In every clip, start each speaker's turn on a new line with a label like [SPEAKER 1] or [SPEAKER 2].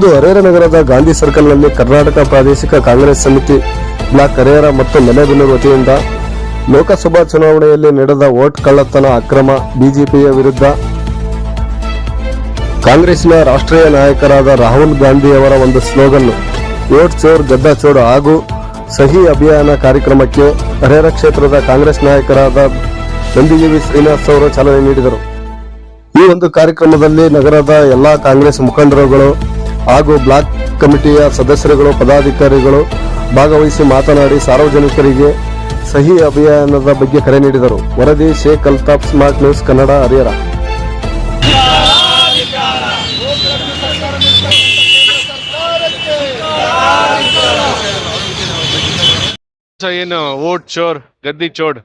[SPEAKER 1] ಇಂದು ಹರೇರ ನಗರದ ಗಾಂಧಿ ಸರ್ಕಲ್ನಲ್ಲಿ ಕರ್ನಾಟಕ ಪ್ರಾದೇಶಿಕ ಕಾಂಗ್ರೆಸ್ ಸಮಿತಿ ಬ್ಲಾಕ್ ಹರೇರ ಮತ್ತು ಮಲೆಬೆನ್ನೂರು ವತಿಯಿಂದ ಲೋಕಸಭಾ ಚುನಾವಣೆಯಲ್ಲಿ ನಡೆದ ವೋಟ್ ಕಳ್ಳತನ ಅಕ್ರಮ ಬಿಜೆಪಿಯ ವಿರುದ್ಧ ಕಾಂಗ್ರೆಸ್ನ ರಾಷ್ಟ್ರೀಯ ನಾಯಕರಾದ ರಾಹುಲ್ ಗಾಂಧಿ ಅವರ ಒಂದು ಸ್ಲೋಗನ್ ವೋಟ್ ಚೋರ್ ಗದ್ದಾ ಚೋರ್ ಹಾಗೂ ಸಹಿ ಅಭಿಯಾನ ಕಾರ್ಯಕ್ರಮಕ್ಕೆ ಹರೇರ ಕ್ಷೇತ್ರದ ಕಾಂಗ್ರೆಸ್ ನಾಯಕರಾದ ನಂದಿಜೀವಿ ಶ್ರೀನಿವಾಸ್ ಅವರು ಚಾಲನೆ ನೀಡಿದರು. ಈ ಒಂದು ಕಾರ್ಯಕ್ರಮದಲ್ಲಿ ನಗರದ ಎಲ್ಲಾ ಕಾಂಗ್ರೆಸ್ ಮುಖಂಡರುಗಳು ಹಾಗೂ ಬ್ಲಾಕ್ ಕಮಿಟಿಯ ಸದಸ್ಯರುಗಳು, ಪದಾಧಿಕಾರಿಗಳು ಭಾಗವಹಿಸಿ ಮಾತನಾಡಿ ಸಾರ್ವಜನಿಕರಿಗೆ ಸಹಿ ಅಭಿಯಾನದ ಬಗ್ಗೆ ಕರೆ ನೀಡಿದರು. ವರದಿ ಶೇಖ್ ಅಲ್ತಾಫ್, ಸ್ಮಾರ್ಟ್ ನ್ಯೂಸ್ ಕನ್ನಡ, ಹರಿಹರ.
[SPEAKER 2] ಏನು, ಓಟ್ ಚೋರ್, ಗದ್ದಿ ಚೋಡ್,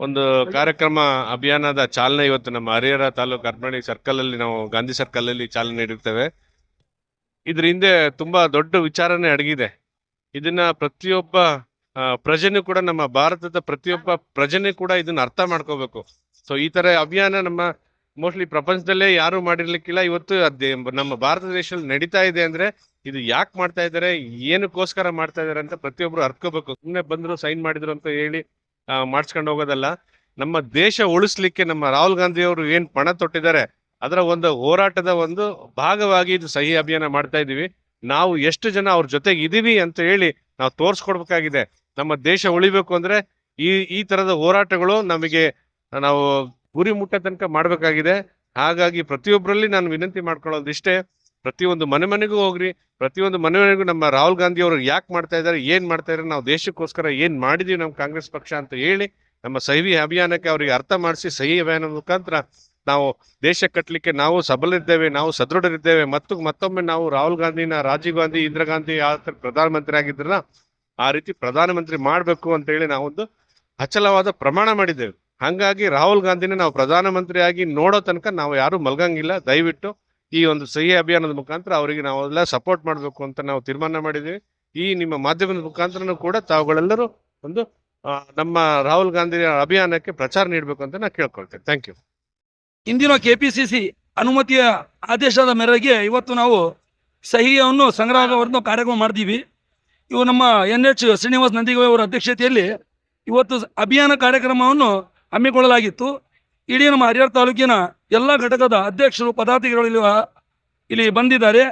[SPEAKER 2] ಒಂದು ಕಾರ್ಯಕ್ರಮ ಅಭಿಯಾನದ ಚಾಲನೆ ಇವತ್ತು ನಮ್ಮ ಹರಿಹರ ತಾಲೂಕು ಅರ್ಮಣಿ ಸರ್ಕಲ್ ಅಲ್ಲಿ, ನಾವು ಗಾಂಧಿ ಸರ್ಕಲ್ ಅಲ್ಲಿ ಚಾಲನೆ ನೀಡಿರ್ತೇವೆ. ಇದ್ರ ಹಿಂದೆ ತುಂಬಾ ದೊಡ್ಡ ವಿಚಾರನೆ ಅಡಗಿದೆ. ಇದನ್ನ ಪ್ರತಿಯೊಬ್ಬ ಪ್ರಜೆನೂ ಕೂಡ ನಮ್ಮ ಭಾರತದ ಪ್ರತಿಯೊಬ್ಬ ಪ್ರಜೆನೂ ಕೂಡ ಇದನ್ನ ಅರ್ಥ ಮಾಡ್ಕೋಬೇಕು. ಸೊ ಈ ತರ ಅಭಿಯಾನ ನಮ್ಮ ಮೋಸ್ಟ್ಲಿ ಪ್ರಪಂಚದಲ್ಲೇ ಯಾರು ಮಾಡಿರ್ಲಿಕ್ಕಿಲ್ಲ. ಇವತ್ತು ಅದೇ ನಮ್ಮ ಭಾರತ ದೇಶದಲ್ಲಿ ನಡೀತಾ ಇದೆ ಅಂದ್ರೆ ಇದು ಯಾಕೆ ಮಾಡ್ತಾ ಇದ್ದಾರೆ, ಏನಕ್ಕೋಸ್ಕರ ಮಾಡ್ತಾ ಇದ್ದಾರೆ ಅಂತ ಪ್ರತಿಯೊಬ್ರು ಅರ್ಕೋಬೇಕು. ಸುಮ್ಮನೆ ಬಂದ್ರು ಸೈನ್ ಮಾಡಿದ್ರು ಅಂತ ಹೇಳಿ ಮಾಡಿಸ್ಕೊಂಡು ಹೋಗೋದಲ್ಲ. ನಮ್ಮ ದೇಶ ಉಳಿಸ್ಲಿಕ್ಕೆ ನಮ್ಮ ರಾಹುಲ್ ಗಾಂಧಿ ಅವರು ಏನ್ ಪಣ ತೊಟ್ಟಿದ್ದಾರೆ ಅದರ ಒಂದು ಹೋರಾಟದ ಒಂದು ಭಾಗವಾಗಿ ಇದು ಸಹಿ ಅಭಿಯಾನ ಮಾಡ್ತಾ ಇದ್ದೀವಿ. ನಾವು ಎಷ್ಟು ಜನ ಅವ್ರ ಜೊತೆಗೆ ಇದ್ದೀವಿ ಅಂತ ಹೇಳಿ ನಾವು ತೋರಿಸ್ಕೊಡ್ಬೇಕಾಗಿದೆ. ನಮ್ಮ ದೇಶ ಉಳಿಬೇಕು ಅಂದ್ರೆ ಈ ಈ ತರದ ಹೋರಾಟಗಳು ನಮಗೆ ನಾವು ಗುರಿ ಮುಟ್ಟ ತನಕ ಮಾಡ್ಬೇಕಾಗಿದೆ. ಹಾಗಾಗಿ ಪ್ರತಿಯೊಬ್ಬರಲ್ಲಿ ನಾನು ವಿನಂತಿ ಮಾಡ್ಕೊಳ್ಳೋದಿಷ್ಟೇ. ಪ್ರತಿಯೊಂದು ಮನೆ ಮನೆಗೂ ಹೋಗ್ರಿ. ಪ್ರತಿಯೊಂದು ಮನೆ ಮನೆಗೂ ನಮ್ಮ ರಾಹುಲ್ ಗಾಂಧಿ ಅವರು ಯಾಕೆ ಮಾಡ್ತಾ ಇದ್ದಾರೆ, ಏನ್ ಮಾಡ್ತಾ ಇದ್ದಾರೆ, ನಾವು ದೇಶಕ್ಕೋಸ್ಕರ ಏನ್ ಮಾಡಿದೀವಿ ನಮ್ಮ ಕಾಂಗ್ರೆಸ್ ಪಕ್ಷ ಅಂತ ಹೇಳಿ ನಮ್ಮ ಸಹಿ ಅಭಿಯಾನಕ್ಕೆ ಅವರಿಗೆ ಅರ್ಥ ಮಾಡಿಸಿ ಸಹಿ ಅಭಿಯಾನದ ಮುಖಾಂತರ ನಾವು ದೇಶ ಕಟ್ಟಲಿಕ್ಕೆ ನಾವು ಸಬಲರಿದ್ದೇವೆ, ನಾವು ಸದೃಢರಿದ್ದೇವೆ, ಮತ್ತು ಮತ್ತೊಮ್ಮೆ ನಾವು ರಾಹುಲ್ ಗಾಂಧಿನ, ರಾಜೀವ್ ಗಾಂಧಿ, ಇಂದಿರಾ ಗಾಂಧಿ ಯಾವ ಪ್ರಧಾನಮಂತ್ರಿ ಆಗಿದ್ರಲ್ಲ ಆ ರೀತಿ ಪ್ರಧಾನಮಂತ್ರಿ ಮಾಡಬೇಕು ಅಂತ ಹೇಳಿ ನಾವೊಂದು ಅಚಲವಾದ ಪ್ರಮಾಣ ಮಾಡಿದ್ದೇವೆ. ಹಾಗಾಗಿ ರಾಹುಲ್ ಗಾಂಧಿನ ನಾವು ಪ್ರಧಾನಮಂತ್ರಿಯಾಗಿ ನೋಡೋ ತನಕ ನಾವು ಯಾರೂ ಮಲ್ಗಂಗಿಲ್ಲ. ದಯವಿಟ್ಟು ಈ ಒಂದು ಸಹಿ ಅಭಿಯಾನದ ಮುಖಾಂತರ ಅವರಿಗೆ ನಾವೆಲ್ಲ ಸಪೋರ್ಟ್ ಮಾಡಬೇಕು ಅಂತ ನಾವು ತೀರ್ಮಾನ ಮಾಡಿದ್ದೀವಿ. ಈ ನಿಮ್ಮ ಮಾಧ್ಯಮದ ಮುಖಾಂತರನೂ ಕೂಡ ತಾವುಗಳೆಲ್ಲರೂ ಒಂದು ನಮ್ಮ ರಾಹುಲ್ ಗಾಂಧಿ ಅಭಿಯಾನಕ್ಕೆ ಪ್ರಚಾರ ನೀಡಬೇಕು ಅಂತ ನಾನು ಕೇಳ್ಕೊಳ್ತೇನೆ. ಥ್ಯಾಂಕ್ ಯು
[SPEAKER 3] ಇಂದಿನ ಕೆಪಿಸಿಸಿ ಅನುಮತಿಯ ಆದೇಶದ ಮೇರೆಗೆ ಇವತ್ತು ನಾವು ಸಹಿಯನ್ನು ಸಂಗ್ರಹವನ್ನು ಕಾರ್ಯಕ್ರಮ ಮಾಡ್ತೀವಿ. ಇವು ನಮ್ಮ ಎನ್ ಎಚ್ ಶ್ರೀನಿವಾಸ್ ನಂದಿಗೌಡ ಅಧ್ಯಕ್ಷತೆಯಲ್ಲಿ ಇವತ್ತು ಅಭಿಯಾನ ಕಾರ್ಯಕ್ರಮವನ್ನು ಹಮ್ಮಿಕೊಳ್ಳಲಾಗಿತ್ತು. ಇಡೀ ನಮ್ಮ ಹರಿಹರ ತಾಲೂಕಿನ ಎಲ್ಲ ಘಟಕದ ಅಧ್ಯಕ್ಷರು, ಪದಾಧಿಕಾರಿಗಳು ಇಲ್ಲಿ ಇಲ್ಲಿ ಬಂದಿದ್ದಾರೆ.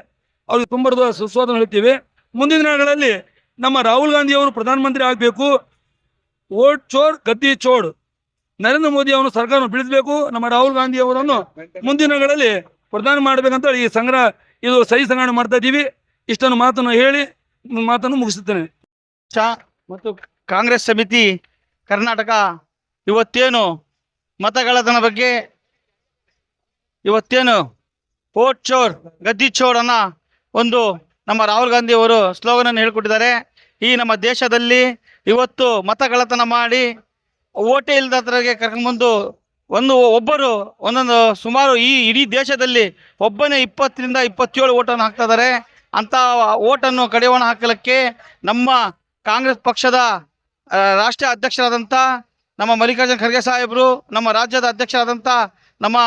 [SPEAKER 3] ಅವ್ರಿಗೆ ತುಂಬ ಸುಸ್ವಾದ ಹೇಳ್ತೀವಿ. ಮುಂದಿನ ದಿನಗಳಲ್ಲಿ ನಮ್ಮ ರಾಹುಲ್ ಗಾಂಧಿ ಅವರು ಪ್ರಧಾನಮಂತ್ರಿ ಆಗಬೇಕು. ಓಟ್ ಚೋರ್, ಗದ್ದಿ ಚೋಡ್. ನರೇಂದ್ರ ಮೋದಿ ಅವರು ಸರ್ಕಾರವನ್ನು ಬೀಳಿಸಬೇಕು ನಮ್ಮ ರಾಹುಲ್ ಗಾಂಧಿ ಅವರನ್ನು ಮುಂದಿನಗಳಲ್ಲಿ ದಿನಗಳಲ್ಲಿ ಪ್ರಧಾನ ಮಾಡಬೇಕಂತ ಈ ಸಂಗ್ರಹ, ಇದು ಸಹಿ ಸಂಗ್ರಹಣೆ ಮಾಡ್ತಾ ಇದ್ದೀವಿ ಇಷ್ಟನ್ನು ಮಾತನ್ನು ಹೇಳಿ, ಮಾತನ್ನು ಮುಗಿಸುತ್ತೇನೆ.
[SPEAKER 4] ಚಾ ಮತ್ತು ಕಾಂಗ್ರೆಸ್ ಸಮಿತಿ ಕರ್ನಾಟಕ ಇವತ್ತೇನು ಮತಗಳತನ ಬಗ್ಗೆ ಇವತ್ತೇನು ಓಟ್ ಚೋರ್, ಗದ್ದಿ ಚೋರ್ ಅನ್ನೋ ಒಂದು ನಮ್ಮ ರಾಹುಲ್ ಗಾಂಧಿ ಅವರು ಸ್ಲೋಗನ್ ಅನ್ನು ಹೇಳ್ಕೊಟ್ಟಿದ್ದಾರೆ. ಈ ನಮ್ಮ ದೇಶದಲ್ಲಿ ಇವತ್ತು ಮತಗಳತನ ಮಾಡಿ ಓಟೇ ಕರ್ಕೊಂಡು ಕರ್ಕೊಂಡ್ಬಂದು ಒಂದು ಒಬ್ಬರು, ಒಂದೊಂದು ಸುಮಾರು ಈ ಇಡೀ ದೇಶದಲ್ಲಿ ಒಬ್ಬನೇ ಇಪ್ಪತ್ತರಿಂದ ಇಪ್ಪತ್ತೇಳು ಓಟನ್ನು ಹಾಕ್ತಾ ಇದ್ದಾರೆ. ಅಂತ ಓಟನ್ನು ಕಡಿವಾಣ ಹಾಕಲಿಕ್ಕೆ ನಮ್ಮ ಕಾಂಗ್ರೆಸ್ ಪಕ್ಷದ ರಾಷ್ಟ್ರೀಯ ಅಧ್ಯಕ್ಷರಾದಂಥ ನಮ್ಮ ಮಲ್ಲಿಕಾರ್ಜುನ ಖರ್ಗೆ ಸಾಹೇಬರು, ನಮ್ಮ ರಾಜ್ಯದ ಅಧ್ಯಕ್ಷರಾದಂಥ ನಮ್ಮ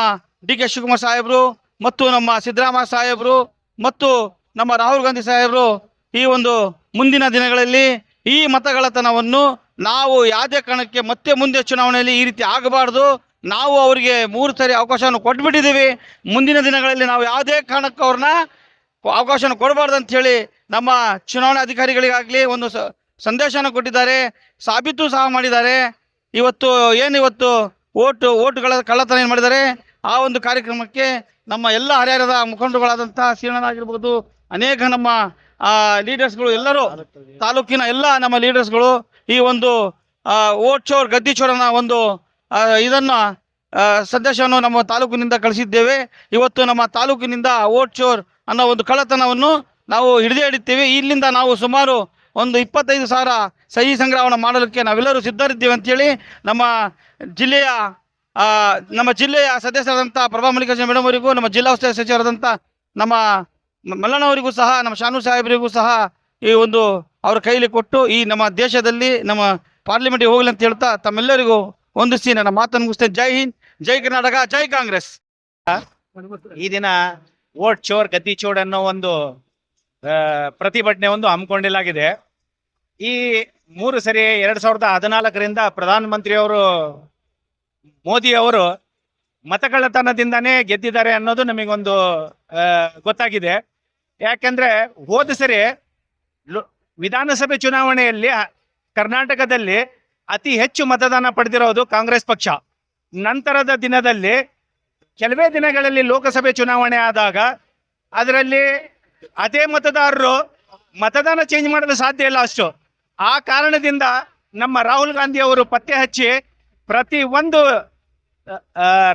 [SPEAKER 4] ಡಿ ಕೆ ಶಿವಕುಮಾರ್ ಸಾಹೇಬರು ಮತ್ತು ನಮ್ಮ ಸಿದ್ದರಾಮಯ್ಯ ಸಾಹೇಬರು ಮತ್ತು ನಮ್ಮ ರಾಹುಲ್ ಗಾಂಧಿ ಸಾಹೇಬರು ಈ ಒಂದು ಮುಂದಿನ ದಿನಗಳಲ್ಲಿ ಈ ಮತಗಳತನವನ್ನು ನಾವು ಯಾವುದೇ ಕಾರಣಕ್ಕೆ ಮತ್ತೆ ಮುಂದೆ ಚುನಾವಣೆಯಲ್ಲಿ ಈ ರೀತಿ ಆಗಬಾರ್ದು. ನಾವು ಅವರಿಗೆ ಮೂರು ಸರಿ ಅವಕಾಶವನ್ನು ಕೊಟ್ಬಿಟ್ಟಿದ್ದೀವಿ. ಮುಂದಿನ ದಿನಗಳಲ್ಲಿ ನಾವು ಯಾವುದೇ ಕಾರಣಕ್ಕೂ ಅವ್ರನ್ನ ಅವಕಾಶನ ಕೊಡಬಾರ್ದು ಅಂತ ಹೇಳಿ ನಮ್ಮ ಚುನಾವಣಾ ಅಧಿಕಾರಿಗಳಿಗಾಗಲಿ ಒಂದು ಸಂದೇಶನ ಕೊಟ್ಟಿದ್ದಾರೆ. ಸಾಬೀತು ಸಹ ಮಾಡಿದ್ದಾರೆ. ಇವತ್ತು ಏನು ಇವತ್ತು ಓಟು, ಓಟುಗಳ ಕಳ್ಳತನ ಏನು ಮಾಡಿದ್ದಾರೆ? ಆ ಒಂದು ಕಾರ್ಯಕ್ರಮಕ್ಕೆ ನಮ್ಮ ಎಲ್ಲ ಹರಿಹರದ ಮುಖಂಡರುಗಳಾದಂಥ ಶ್ರೀನಾಥ್ ಅನೇಕ ನಮ್ಮ ಲೀಡರ್ಸ್ಗಳು ಎಲ್ಲರೂ, ತಾಲೂಕಿನ ಎಲ್ಲ ನಮ್ಮ ಲೀಡರ್ಸ್ಗಳು ಈ ಒಂದು ಓಟ್ ಚೋರ್, ಗದ್ದಿ ಚೋರನ ಒಂದು ಇದನ್ನು ಸಂದೇಶವನ್ನು ನಮ್ಮ ತಾಲೂಕಿನಿಂದ ಕಳಿಸಿದ್ದೇವೆ. ಇವತ್ತು ನಮ್ಮ ತಾಲೂಕಿನಿಂದ ಓಟ್ ಚೋರ್ ಅನ್ನೋ ಒಂದು ಕಳ್ಳತನವನ್ನು ನಾವು ಹಿಡಿದೇ ಹಿಡಿತೀವಿ. ಇಲ್ಲಿಂದ ನಾವು ಸುಮಾರು ಒಂದು ಇಪ್ಪತ್ತೈದು ಸಾವಿರ ಸಹಿ ಸಂಗ್ರಹವನ್ನು ಮಾಡಲಿಕ್ಕೆ ನಾವೆಲ್ಲರೂ ಸಿದ್ಧರಿದ್ದೇವೆ ಅಂತೇಳಿ ನಮ್ಮ ಜಿಲ್ಲೆಯ ನಮ್ಮ ಜಿಲ್ಲೆಯ ಸದಸ್ಯರಾದಂಥ ಪ್ರಭಾ ಮಲ್ಲಿಕಾರ್ಜುನ ಮೇಡಮ್ ಅವರಿಗೂ, ನಮ್ಮ ಜಿಲ್ಲಾ ಉಸ್ತುವಾರಿ ಸಚಿವರಾದಂಥ ನಮ್ಮ ಮಲ್ಲಣ್ಣವರಿಗೂ ಸಹ, ನಮ್ಮ ಶಾನು ಸಾಹೇಬರಿಗೂ ಸಹ ಈ ಒಂದು ಅವರ ಕೈಲಿ ಕೊಟ್ಟು ಈ ನಮ್ಮ ದೇಶದಲ್ಲಿ ನಮ್ಮ ಪಾರ್ಲಿಮೆಂಟ್ಗೆ ಹೋಗಲಿ ಅಂತ ಹೇಳ್ತಾ ತಮ್ಮೆಲ್ಲರಿಗೂ ಹೊಂದಿಸಿ ನನ್ನ ಮಾತನ್ನು ಮುಗಿಸ್ತೇನೆ. ಜೈ ಹಿಂದ್, ಜೈ ಕರ್ನಾಟಕ, ಜೈ ಕಾಂಗ್ರೆಸ್.
[SPEAKER 5] ಈ ದಿನ ಓಟ್ ಚೋರ್, ಗದ್ದಿ ಚೋರ್ ಅನ್ನೋ ಒಂದು ಪ್ರತಿಭಟನೆ ಒಂದು ಹಮ್ಮಿಕೊಂಡಿಲಾಗಿದೆ. ಈ ಮೂರು ಸರಿ ಎರಡ್ ಸಾವಿರದ ಹದಿನಾಲ್ಕರಿಂದ ಪ್ರಧಾನಮಂತ್ರಿಯವರು, ಮೋದಿ ಅವರು ಗೆದ್ದಿದ್ದಾರೆ ಅನ್ನೋದು ನಮಗೊಂದು ಗೊತ್ತಾಗಿದೆ. ಯಾಕೆಂದ್ರೆ ಹೋದ ಸರಿ ವಿಧಾನಸಭೆ ಚುನಾವಣೆಯಲ್ಲಿ ಕರ್ನಾಟಕದಲ್ಲಿ ಅತಿ ಹೆಚ್ಚು ಮತದಾನ ಪಡೆದಿರೋದು ಕಾಂಗ್ರೆಸ್ ಪಕ್ಷ. ನಂತರದ ದಿನದಲ್ಲಿ ಕೆಲವೇ ದಿನಗಳಲ್ಲಿ ಲೋಕಸಭೆ ಚುನಾವಣೆ ಆದಾಗ ಅದರಲ್ಲಿ ಅದೇ ಮತದಾರರು ಮತದಾನ ಚೇಂಜ್ ಮಾಡಲು ಸಾಧ್ಯ ಇಲ್ಲ ಅಷ್ಟು. ಆ ಕಾರಣದಿಂದ ನಮ್ಮ ರಾಹುಲ್ ಗಾಂಧಿ ಅವರು ಪತ್ತೆ ಹಚ್ಚಿ ಪ್ರತಿ ಒಂದು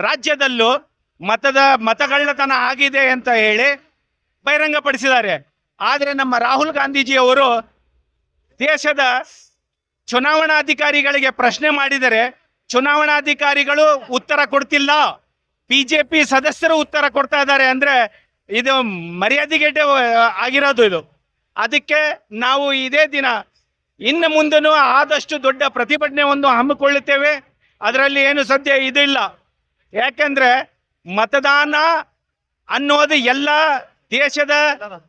[SPEAKER 5] ರಾಜ್ಯದಲ್ಲೂ ಮತದ ಮತಗಳ್ಳತನ ಆಗಿದೆ ಅಂತ ಹೇಳಿ ಬಹಿರಂಗಪಡಿಸಿದ್ದಾರೆ. ಆದರೆ ನಮ್ಮ ರಾಹುಲ್ ಗಾಂಧೀಜಿ ಅವರು ದೇಶದ ಚುನಾವಣಾಧಿಕಾರಿಗಳಿಗೆ ಪ್ರಶ್ನೆ ಮಾಡಿದರೆ ಚುನಾವಣಾಧಿಕಾರಿಗಳು ಉತ್ತರ ಕೊಡ್ತಿಲ್ಲ. ಬಿಜೆಪಿ ಸದಸ್ಯರು ಉತ್ತರ ಕೊಡ್ತಾ ಇದ್ದಾರೆ ಅಂದ್ರೆ ಇದು ಮರ್ಯಾದೆಗೆಡ್ಡೆ ಆಗಿರೋದು ಇದು. ಅದಕ್ಕೆ ನಾವು ಇದೇ ದಿನ ಇನ್ನು ಮುಂದೆನೂ ಆದಷ್ಟು ದೊಡ್ಡ ಪ್ರತಿಭಟನೆ ಒಂದು ಹಮ್ಮಿಕೊಳ್ಳುತ್ತೇವೆ. ಅದರಲ್ಲಿ ಏನು ಸದ್ಯ ಇದಿಲ್ಲ. ಯಾಕೆಂದ್ರೆ ಮತದಾನ ಅನ್ನೋದು ಎಲ್ಲ ದೇಶದ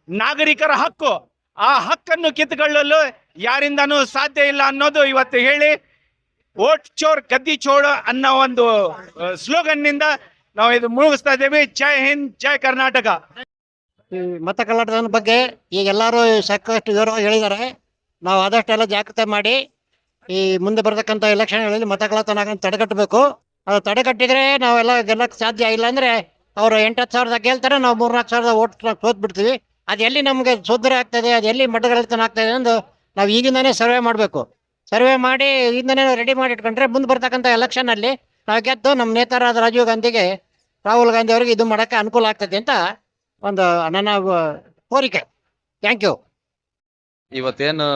[SPEAKER 5] ನಾಗರಿಕರ ಹಕ್ಕು. ಆ ಹಕ್ಕನ್ನು ಕಿತ್ತುಕೊಳ್ಳಲು ಯಾರಿಂದನೂ ಸಾಧ್ಯ ಇಲ್ಲ ಅನ್ನೋದು ಇವತ್ತು ಹೇಳಿ, ಓಟ್ ಚೋರ್ ಗದ್ದಿ ಚೋರ್ ಅನ್ನೋ ಒಂದು ಸ್ಲೋಗನ್ನಿಂದ ನಾವು ಇದು ಮುಳುಗಿಸ್ತಾ ಇದ್ದೇವೆ. ಜೈ ಹಿಂದ್, ಜೈ ಕರ್ನಾಟಕ.
[SPEAKER 6] ಮತ ಕಳ್ಳತನದ ಬಗ್ಗೆ ಈಗ ಎಲ್ಲರೂ ಸಾಕಷ್ಟು ವಿವರವಾಗಿ ಹೇಳಿದ್ದಾರೆ. ನಾವು ಆದಷ್ಟು ಎಲ್ಲ ಜಾಗ್ರತೆ ಮಾಡಿ ಈ ಮುಂದೆ ಬರ್ತಕ್ಕಂಥ ಎಲೆಕ್ಷನ್ಗಳಲ್ಲಿ ಮತ ಕಳ್ಳತನ ತಡೆಗಟ್ಟಬೇಕು. ಅದು ತಡೆಗಟ್ಟಿದ್ರೆ ನಾವೆಲ್ಲ ಗೆಲ್ಲಕ್ಕೆ ಸಾಧ್ಯ ಇಲ್ಲ ಅಂದರೆ ಅವರು ಎಂಟತ್ತು ಸಾವಿರದ ಗೆಲ್ತಾರೆ, ನಾವು ಮೂರ್ನಾಲ್ಕು ಸಾವಿರದ ಓಟ್ ಸೋತ್ ಬಿಡ್ತೀವಿ ಅದು ನಮಗೆ ಸೋದನೆ ಆಗ್ತದೆ, ಅದು ಎಲ್ಲಿ ಆಗ್ತದೆ ಎಂದು ನಾವು ಈಗಿಂದನೇ ಸರ್ವೆ ಮಾಡಬೇಕು. ಸರ್ವೆ ಮಾಡಿ ಈಗಿಂದನೇ ರೆಡಿ ಮಾಡಿ ಇಟ್ಕೊಂಡ್ರೆ ಮುಂದೆ ಬರ್ತಕ್ಕಂಥ ಎಲೆಕ್ಷನಲ್ಲಿ ನಾವು ಗೆದ್ದು ನಮ್ಮ ನೇತಾರಾದ ರಾಜೀವ್ ಗಾಂಧಿಗೆ ರಾಹುಲ್ ಗಾಂಧಿ ಅವರಿಗೆ ಇದು ಮಾಡೋಕ್ಕೆ ಅನುಕೂಲ ಆಗ್ತದೆ ಅಂತ ಒಂದು ನನ್ನ ಕೋರಿಕೆ. ಥ್ಯಾಂಕ್ ಯು
[SPEAKER 7] ಇವತ್ತೇನು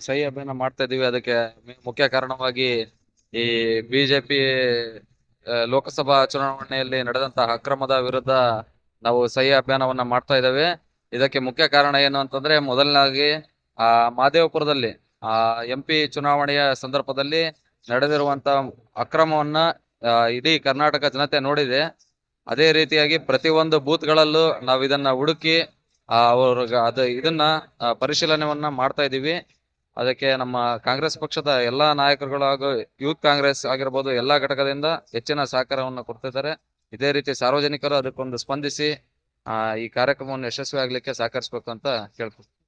[SPEAKER 7] ಸಹಿ ಅಭಿಯಾನ ಮಾಡ್ತಾ ಇದೀವಿ ಅದಕ್ಕೆ ಮುಖ್ಯ ಕಾರಣವಾಗಿ ಈ ಬಿಜೆಪಿ ಲೋಕಸಭಾ ಚುನಾವಣೆಯಲ್ಲಿ ನಡೆದಂತಹ ಅಕ್ರಮದ ವಿರುದ್ಧ ನಾವು ಸಹಿ ಅಭಿಯಾನವನ್ನ ಮಾಡ್ತಾ ಇದ್ದೇವೆ. ಇದಕ್ಕೆ ಮುಖ್ಯ ಕಾರಣ ಏನು ಅಂತಂದ್ರೆ ಮೊದಲನಾಗಿ ಆ, ಮಾದೇವಪುರದಲ್ಲಿ, ಆ ಎಂ ಚುನಾವಣೆಯ ಸಂದರ್ಭದಲ್ಲಿ ನಡೆದಿರುವಂತ ಅಕ್ರಮವನ್ನ ಇಡೀ ಕರ್ನಾಟಕ ಜನತೆ ನೋಡಿದೆ. ಅದೇ ರೀತಿಯಾಗಿ ಪ್ರತಿಯೊಂದು ಬೂತ್ಗಳಲ್ಲೂ ನಾವು ಇದನ್ನ ಹುಡುಕಿ ಅವ್ರಿಗೆ ಅದು ಇದನ್ನ ಪರಿಶೀಲನೆಯನ್ನ ಮಾಡ್ತಾ ಇದ್ದೀವಿ. ಅದಕ್ಕೆ ನಮ್ಮ ಕಾಂಗ್ರೆಸ್ ಪಕ್ಷದ ಎಲ್ಲಾ ನಾಯಕರುಗಳು ಹಾಗೂ ಯೂತ್ ಕಾಂಗ್ರೆಸ್ ಆಗಿರ್ಬೋದು ಎಲ್ಲಾ ಘಟಕದಿಂದ ಹೆಚ್ಚಿನ ಸಹಕಾರವನ್ನು ಕೊಡ್ತಿದ್ದಾರೆ. ಇದೇ ರೀತಿ ಸಾರ್ವಜನಿಕರು ಅದಕ್ಕೊಂದು ಸ್ಪಂದಿಸಿ ಆ ಈ ಕಾರ್ಯಕ್ರಮವನ್ನು ಯಶಸ್ವಿ ಆಗ್ಲಿಕ್ಕೆ ಸಹಕರಿಸಬೇಕು ಅಂತ ಕೇಳ್ಕೊಳ್ತೀನಿ